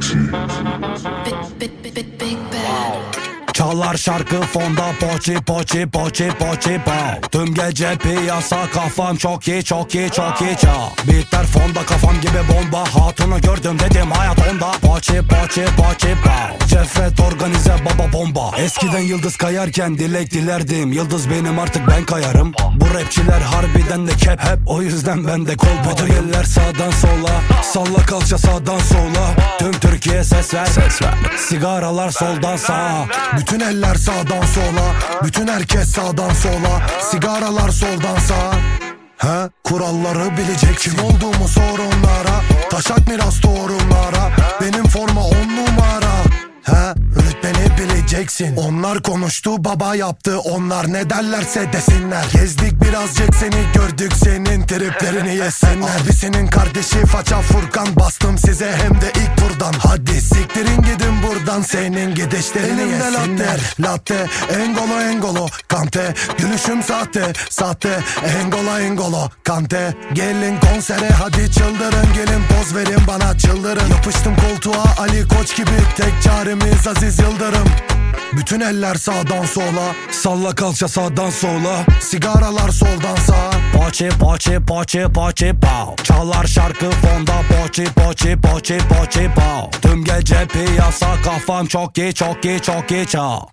T. Çalar şarkı fonda poçi poçi poçi poçi pow Tüm gece piyasa kafam çok iyi çok iyi çok iyi çal Beatler fonda kafam gibi bomba. Hatunu gördüm dedim hayat onda. Poçi poçi poçi pow Cefret organize baba bomba. Eskiden yıldız kayarken dilek dilerdim. Yıldız benim artık ben kayarım. Bu rapçiler harbiden de kep. Hep O yüzden ben de kol Bütün eller sağdan sola. Salla kalça sağdan sola. Tüm Türkiye ses ver. Ses ver. Sigaralar soldan sağa. Bütün eller sağdan sola Bütün herkes sağdan sola Sigaralar soldan sağa. He? Kuralları bilecek Kim olduğumu sorunlara Taşak miras torunlara Benim forma on numara. He? Rütbeni bileceksin. Onlar konuştu baba yaptı. Onlar ne derlerse desinler. Gezdik birazcık seni gördük Senin triplerini yesinler Abisinin kardeşi faça Furkan Bastım size hem de ilk turdan. Hadi siktirin buradan Senin gidişlerini yesinler. Latte. Engolo engolo Kante. Gülüşüm sahte Sahte. Engolo engolo Kante. Gelin konsere hadi çıldırın. Gelin poz verin bana çıldırın. Yapıştım koltuğa Ali Koç gibi. Tek çaremiz Aziz Yıldırım. Bütün eller sağdan sola. Salla kalça sağdan sola. Sigaralar soldan sağa. Poçi poçi poçi poçi pow. Çalar şarkı fonda poçi poçi poçi poçi pow Tüm gece piyasa kafam çok iyi çok iyi çok iyi çal